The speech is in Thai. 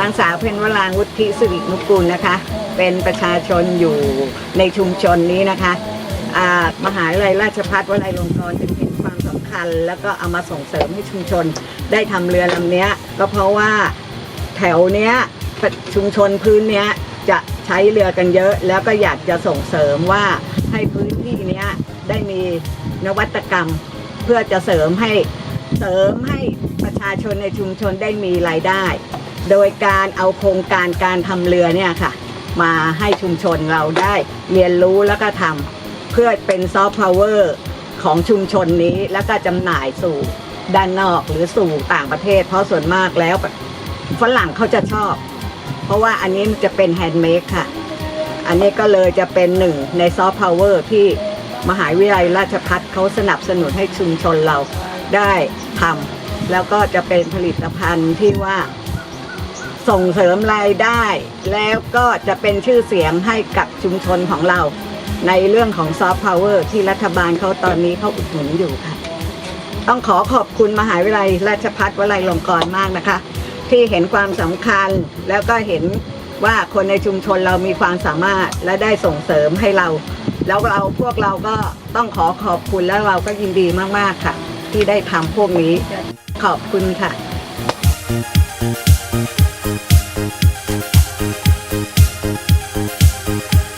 นางสาวเพ็ญวรางวุฒิสิรินุกูลนะคะ เป็นประชาชนอยู่ในชุมชนนี้นะคะมหาวิทยาลัยราชภัฏวลัยลงกรณ์จึงเห็นความสำคัญ แล้วก็เอามาส่งเสริมให้ชุมชนได้ทำเรือลำเนี้ยก็เพราะว่าแถวเนี้ยชุมชนพื้นเนี้ยจะใช้เรือกันเยอะ แล้วก็อยากจะส่งเสริมว่าให้พื้นที่เนี้ยได้มีนวัตกรรม เพื่อจะเสริมให้เสริมให้ประชาชนในชุมชนได้มีรายได้ โดยการเอาโครงการการทำเรือเนี่ยค่ะ มาให้ชุมชนเราได้เรียนรู้แล้วก็ทำเพื่อเป็นซอฟต์พาวเวอร์ของชุมชนนี้แล้วก็จำหน่ายสู่ด้านนอกหรือสู่ต่างประเทศ เพราะส่วนมากแล้วฝรั่งเขาจะชอบ เพราะว่าอันนี้มันจะเป็นแฮนด์เมดค่ะ อันนี้ก็เลยจะเป็นหนึ่งในซอฟต์พาวเวอร์ที่มหาวิทยาลัยราชพัฒเขาสนับสนุนให้ชุมชนเราได้ทำแล้วก็จะเป็นผลิตภัณฑ์ที่ว่า ส่งเสริมรายได้ แล้วก็จะเป็นชื่อเสียงให้กับชุมชนของเรา ในเรื่องของซอฟต์พาวเวอร์ที่รัฐบาลเขาตอนนี้เขาอุดหนุนอยู่ค่ะ ต้องขอขอบคุณมหาวิทยาลัยราชภัฏวลัยลงกรณ์มากนะคะ ที่เห็นความสำคัญแล้วก็เห็นว่าคนในชุมชนเรามีความสามารถและได้ส่งเสริมให้เรา แล้วเราพวกเราก็ต้องขอขอบคุณแล้วเราก็ยินดีมาก ๆ ค่ะ ที่ได้ทำพวกนี้ ขอบคุณค่ะ Thank